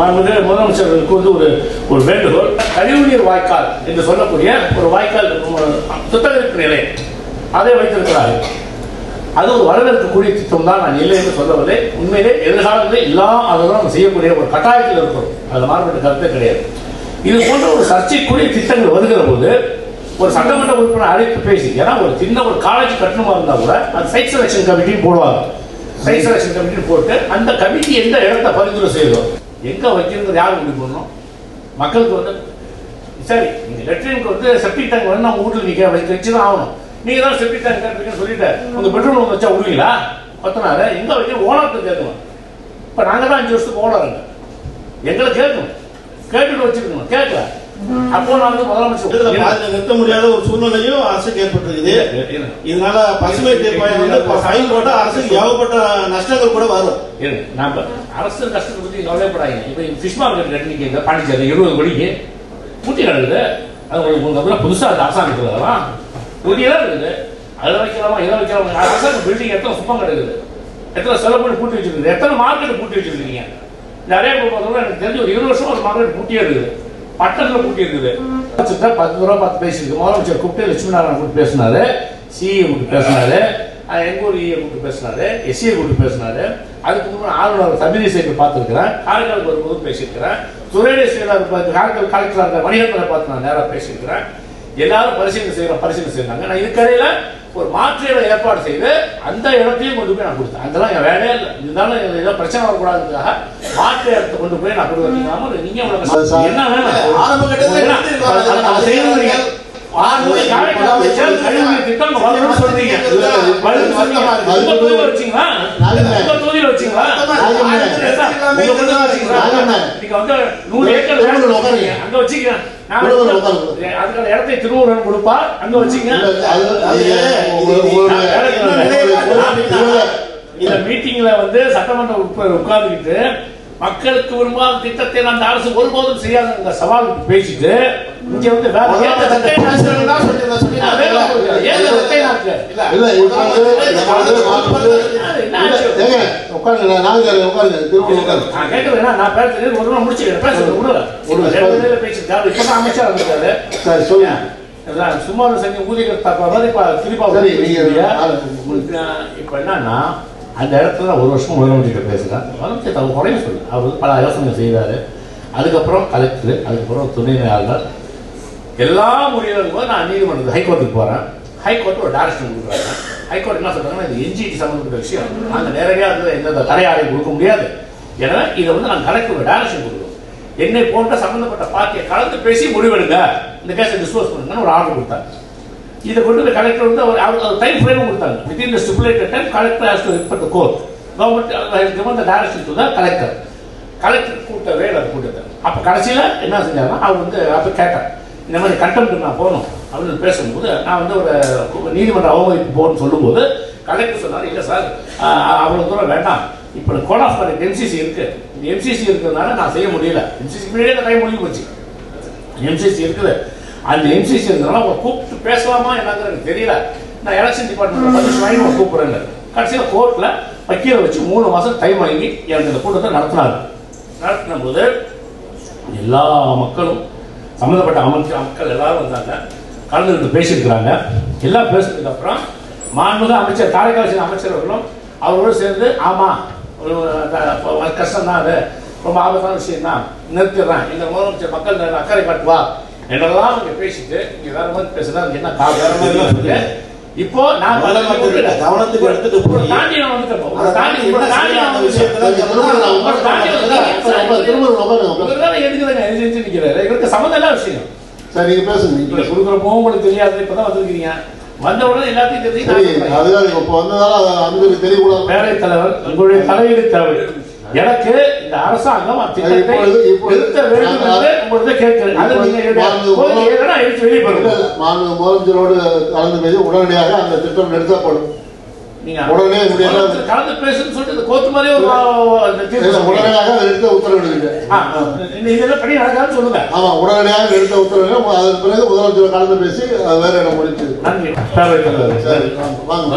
மாண்புமிகு முதலமைச்சர்களுக்கு வந்து ஒரு ஒரு வேண்டுகோள். கழிவுநீர் வாய்க்கால் என்று சொல்லக்கூடிய ஒரு வாய்க்கால் சுத்தகரிப்பு நிலை நிலையம். அதை வைத்திருக்கிறார்கள். அது ஒரு வரவேற்கக்கூடிய திட்டம் தான் நான் இல்லை என்று சொல்லவில்லை. உண்மையிலே எதிர்காலத்தில் எல்லா அதெல்லாம் நம்ம செய்யக்கூடிய ஒரு கட்டாயத்தில் இருக்கிறோம். அதில் மாறுபட்ட கருத்தே கிடையாது. இது போன்ற ஒரு சர்ச்சைக்குரிய திட்டங்கள் வருகிற போது ஒரு சட்டமன்ற உறுப்பினர் அழைத்து பேசி ஏன்னா ஒரு சின்ன ஒரு காலேஜ் கட்டணமாக இருந்தால் கூட அது சைட் செலெக்ஷன் கமிட்டின்னு போடுவாங்க. சைட் செலெக்ஷன் கமிட்டின்னு போட்டு அந்த கமிட்டி எந்த இடத்த பரிந்துரை செய்யுதோ எங்க வைக்கிறது யார் முடிவு பண்ணணும் மக்களுக்கு வந்து சரி நீங்க லெட்ரினுக்கு வந்து செப்டிக் டேங்க் வந்து நம்ம வீட்டில் நீங்க வைக்க வச்சு தான் ஆகணும். நீங்க தான் செப்டிக் டேங்க் கேட்பீங்கன்னு சொல்லிட்டு உங்க பெட்ரோல் வந்து வச்சா விடுவீங்களா கொத்தனாரு எங்க வைக்க ஓனர்கிட்ட கேட்கணும். இப்ப நாங்க தான் அஞ்சு வருஷத்துக்கு ஓனருங்க எங்களை கேட்கணும். கேட்டுட்டு வச்சிருக்கணும் கேட்கல. அப்போ நான் வந்து முதலமைச்சர் நிறுத்த முடியாத ஒரு சூழ்நிலையும் அரசுக்கு ஏற்பட்டிருக்குது. இதனால பசுமை தீர்ப்பாயம் வந்து ஃபைன் போட்டா அரசுக்கு ஏகப்பட்ட நஷ்டங்கள் கூட வரும். இப்ப அரசு கஷ்டத்தை பத்தி கவலைப்படாதீங்க. இப்ப ஃபிஷ் மார்க்கெட் கட்டினீங்க பாண்டிச்சேரி இருபது கோடிக்கு பூட்டி கிடக்குது அது உங்களுக்கு உங்க அப்புறம் புதுசா அது அரசாங்கத்தில் அதெல்லாம். கொடியெல்லாம் இருக்குது. அதில் வைக்கலாமா இதை வைக்கலாமா அரசாங்க பில்டிங் எத்தனை சுத்தம் கிடக்குது. எத்தனை செலவு பண்ணி பூட்டி வச்சிருக்குது. எத்தனை மார்க்கெட் பூட்டி வச்சிருக்கீங்க? நிறைய பார்த்தோம்னா எனக்கு தெரிஞ்சு ஒரு இருபது வருஷம் ஒரு மார்க்கெட் பூட்டியே இருக்குது. பட்டத்தில் கூட்டியிருக்குது பத்து ரூபா பத்து பேசியிருக்கு. முதலமைச்சர் கூப்பிட்டு லட்சுமி நாராயணன் கூப்பிட்டு பேசினாரு. சிஏ கூப்பிட்டு பேசினாரு. அஹ் எங்க ஊர் ஈஏ கூப்பிட்டு பேசினாரு. எஸ்சிஏ கூப்பிட்டு பேசினாரு. அதுக்கு முன்னாடி ஆளுநர் தமிழிசை பார்த்துருக்கிறேன். காரைக்கால் வரும்போது பேசியிருக்கிறேன். துறையிலே செயலாளர் பார்த்து காரைக்கால் கலெக்டராக இருக்க மணிகண்டனை பார்த்து நான் நேராக பேசியிருக்கிறேன். எல்லாரும் பரிசீலனை செய்யறோம் பரிசீலனை செய்யறாங்க நான் இதுக்கடையில ஒரு மாற்று ஏற்பாடு செய்து அந்த இடத்தையும் கொண்டு போய் நான் கொடுத்தேன் அதெல்லாம் என் வேலையே இல்லை இருந்தாலும் ஏதோ பிரச்சனை வரக்கூடாதுக்காக மாற்று இடத்தை கொண்டு போய் நான் கொடுத்தீங்க நீங்க என்ன வேணும் கழிவுநீர் திட்டம் சொல்றீங்க. அங்க வந்து அதுக்கான இடத்தை திருவூரன் கொடுப்பா. அங்க வச்சீங்க இந்த மீட்டிங்ல வந்து சட்டமன்ற உட்கார்ந்துக்கிட்டு மக்களுக்கு விரும்பாத திட்டத்தை அந்த அரசு ஒருபோதும் செய்யாத சவாலுக்கு பேசிட்டு இங்க வந்து வேற உட்காருங்க. நாங்க உட்காருங்க. திரும்ப உட்காருங்க. அமைச்சர் வந்திருக்காரு. சரி சொல்லுங்க. சும்மா செஞ்சு ஊதியத்தை தப்பா மாதிரி இப்ப திருப்பா. இப்ப என்னன்னா அந்த இடத்துல ஒரு வருஷம் முதலமைச்சர் பேசுறேன் முதலமைச்சர் தவிர குறைய சொல்லு அவர் பல யோசனை செய்தாரு அதுக்கப்புறம் கலெக்டர் அதுக்கப்புறம் துணை ஆளுநர். எல்லா போது நான் நீதிமன்றத்துக்கு ஹைகோர்ட்டுக்கு போறேன். ஹைகோர்ட் ஒரு டைரக்ஷன் கொடுக்குறாங்க ஹைகோர்ட் என்ன சொல்றாங்கன்னா இது என்ஜிடி சம்மந்தப்பட்ட விஷயம் நாங்கள் நேரடியாக அதில் எந்த தடையாரையும் கொடுக்க முடியாது எனவே இதை வந்து நாங்கள் கலெக்டர் டைரக்ஷன் கொடுக்குறோம் என்னை போன்ற சம்மந்தப்பட்ட பார்ட்டியை கலந்து பேசி முடிவெடுங்க இந்த கேஸை டிஸ்போஸ் பண்ணுங்கன்னு ஒரு ஆர்டர் கொடுத்தாங்க இதை கொண்டு போய் கலெக்டர் வந்து அவர் அவர் டைம் ஃப்ரேமும் கொடுத்தாங்க within the stipulated time collector has to report the court government has given the direction to collector collector கூட்ட வேலை கூட்டத்தை அப்போ கடைசியில் என்ன செஞ்சாருன்னா அவர் வந்து அப்போ கேட்டார் இந்த மாதிரி கண்டெம்ட் நான் போகணும் அப்படின்னு பேசும்போது நான் வந்து ஒரு நீதிமன்ற அவமதிப்பு போகணும்னு சொல்லும்போது கலெக்டர் சொன்னார் இல்லை சார் அவ்வளோ தூரம் வேண்டாம். இப்போ கோட் ஆஃப் கண்டக்ட் எம்சிசி இருக்குது இந்த எம்சிசி இருக்கிறதுனால நான் செய்ய முடியல. எம்சிசி முன்னாடியே டைம் முடிஞ்சு போச்சு எம்சிசி இருக்குது. அந்த எம்சிசி இருந்ததுனால அவங்க கூப்பிட்டு பேசலாமா என்னங்கிறது எனக்கு தெரியல. நான் எலெக்ஷன் டிபார்ட்மெண்ட் பர்மிஷன் வாங்கி அவங்க கூப்பிடுறேன் கடைசியில் கோர்ட்டில் வக்கீலை வச்சு மூணு மாதம் டைம் வாங்கி எனக்கு இந்த கூட்டத்தை நடத்தினாங்க. நடத்தின போது எல்லா மக்களும் சம்மந்தப்பட்ட அமைச்சர் மக்கள் எல்லாரும் வந்தாங்க. கலந்துக்கிட்டு பேசியிருக்கிறாங்க. எல்லாம் பேசுனதுக்கு அப்புறம் மாண்புமிகு அமைச்சர் காரைக்கால் அமைச்சர் அவர்களும் அவரோடு சேர்ந்து ஆமாம் ஒரு கஷ்டம் தான் அது ரொம்ப ஆபத்தான விஷயம் தான். நிறுத்திடுறேன். இந்த முதலமைச்சர் மக்கள் அக்கறை காட்டுவா? என்றெல்லாம் இங்க பேசிட்டு இங்க வேற மாதிரி பேசுனா என்ன கா- எல்லாம். இப்போ நான் கவனத்துக்கு எடுத்துட்டு தாண்டி நான் வந்துட்டேன் தாண்டி தாண்டி நான் நிக்கிறாரு? இவருக்கு சம்மந்தம் இல்ல விஷயம். சரி நீங்க பேசுங்க. நீங்க நீங்க கொடுக்குறப்போ உங்களுக்கு தெரியாது. இப்பதான் வந்திருக்கீங்க வந்த உடனே எல்லாத்தையும் தெரிஞ்சு அதுதான் இப்ப வந்ததால அது அனுமதி தெரியக்கூடாது. பேரவைத் தலைவர் உங்களுடைய தலையீடு தேவை. எனக்கு இந்த அரசாங்கம் திட்டத்தை நிறுத்த வேண்டும் என்று கேட்கிறேன். அது நீங்க எடுத்து வெளியே போடுங்க முதலமைச்சரோடு கலந்து பேசி உடனடியாக அந்த திட்டம் நிறுத்தப்படும். நீங்க உடனே கலந்து பேசுன்னு சொல்லிட்டு இந்த மாதிரியே ஒரு. உடனடியாக நிறுத்த இந்த இதெல்லாம் படி நடக்காதுன்னு சொல்லுங்க. ஆமா உடனடியாக நிறுத்த உத்தரவிடுங்க அதன் பிறகு முதலமைச்சர் கலந்து பேசி வேற இடம் முடிச்சு? நன்றி. சரி வாங்க.